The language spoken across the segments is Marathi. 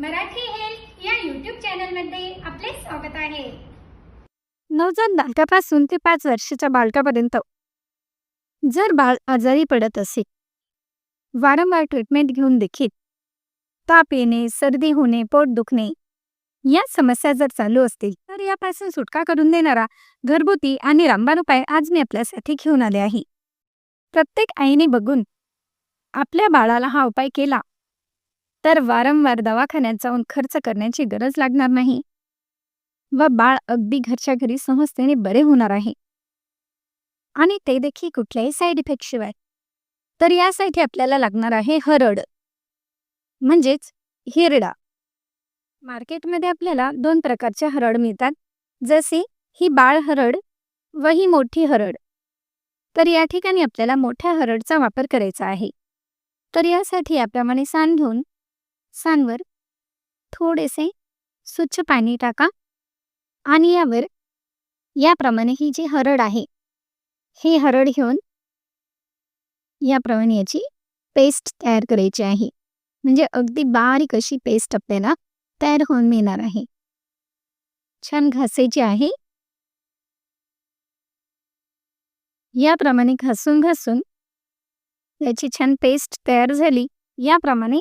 मराठी हेल्थ या यूट्यूब चॅनलमध्ये आपले स्वागत आहे. नवजात बालकापासून ते पाच वर्षाच्या बालकापर्यंत. जर बाळ आजारी पडत असेल वारंवार ट्रीटमेंट घेऊन देखील ताप येणे सर्दी होणे पोट दुखणे या समस्या जर चालू असतील तर यापासून सुटका करून देणारा घरगुती आणि रामबाण उपाय आज मी आपल्यासाठी घेऊन आले आहे. प्रत्येक आईने बघून आपल्या बाळाला हा उपाय केला तर वारंवार दवाखान्यात जाऊन खर्च करण्याची गरज लागणार नाही. व बाळ अगदी घरच्या घरी सहजतेने बरे होणार आहे. आणि ते देखील कुठल्याही साईड इफेक्ट शिवाय. तर यासाठी आपल्याला लागणार आहे हरड. म्हणजेच हिरडा. मार्केटमध्ये आपल्याला दोन प्रकारच्या हरड मिळतात. जसे ही बाळ हरड व ही मोठी हरड. तर या ठिकाणी आपल्याला मोठ्या हरडचा वापर करायचा आहे. तर यासाठी याप्रमाणे सान घेऊन सांवर थोडेसे स्वच्छ पाणी टाका आणि यावर याप्रमाणे ही जी हरड आहे हे हरड घेऊन याप्रमाणे याची पेस्ट तयार करायची आहे. म्हणजे अगदी बारीक अशी पेस्ट आपल्याला तयार होऊन मिळणार आहे. छान घासायची आहे. याप्रमाणे घासून घासून याची छान पेस्ट तयार झाली. याप्रमाणे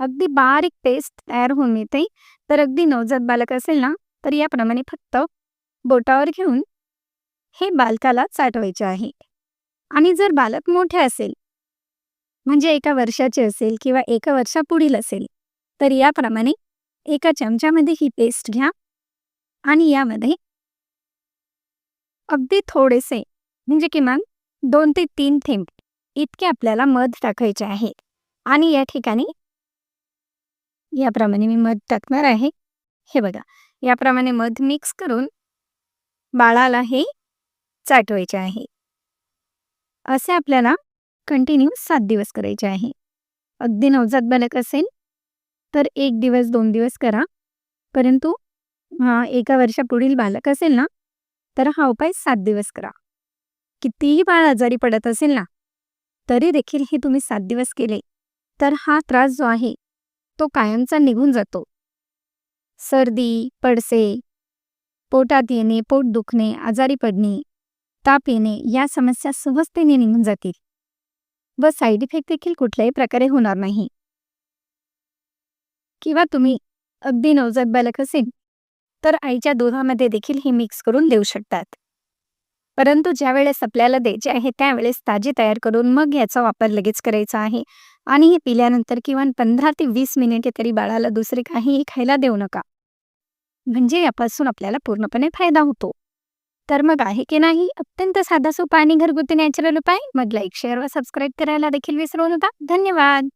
अगदी बारीक पेस्ट तयार होऊन मिळते तर अगदी नवजात बालक असेल ना तर याप्रमाणे फक्त बोटावर घेऊन हे बालकाला चाटवायचे आहे. आणि जर बालक मोठे असेल म्हणजे एका वर्षाचे असेल किंवा एका वर्षा पुढील असेल तर याप्रमाणे एका चमच्यामध्ये ही पेस्ट घ्या. आणि यामध्ये अगदी थोडेसे म्हणजे किमान दोन ते तीन थेंब इतके आपल्याला मध टाकायचे आहे. आणि या ठिकाणी याप्रमाणे मी मध टाकणार आहे. हे बघा याप्रमाणे मध मिक्स करून बाळाला हे चाटवायचे आहे. असे आपल्याला कंटिन्यू सात दिवस करायचे आहे. अगदी नवजात बालक असेल तर एक दिवस दोन दिवस करा. परंतु हा एका वर्षापुढील बालक असेल ना तर हा उपाय सात दिवस करा. कितीही बाळ आजारी पडत असेल ना तरी देखील हे तुम्ही सात दिवस केले तर हा त्रास जो आहे तो कायमचा निघून जातो. सर्दी पडसे पोटात येणे पोट दुखणे आजारी पडणे ताप येणे या समस्या सहजतेने निघून जातील व साईड इफेक्ट देखील कुठल्याही प्रकारे होणार नाही. किंवा तुम्ही अगदी नवजात बालक असेल तर आईच्या दुधामध्ये देखील हे मिक्स करून देऊ शकतात. परंतु ज्या वेळेस आपल्याला द्यायचे आहे त्यावेळेस ताजी तयार करून मग याचा वापर लगेच करायचा आहे. आणि हे पिल्यानंतर किमान पंधरा ते वीस मिनिटे तरी बाळाला दुसरे काहीही खायला देऊ नका. म्हणजे यापासून आपल्याला पूर्णपणे फायदा होतो. तर मग आहे की नाही? अत्यंत साधा सोपा आणि घरगुती नॅचरल उपाय. मग लाईक शेअर व सबस्क्राईब करायला देखील विसरू नका. धन्यवाद!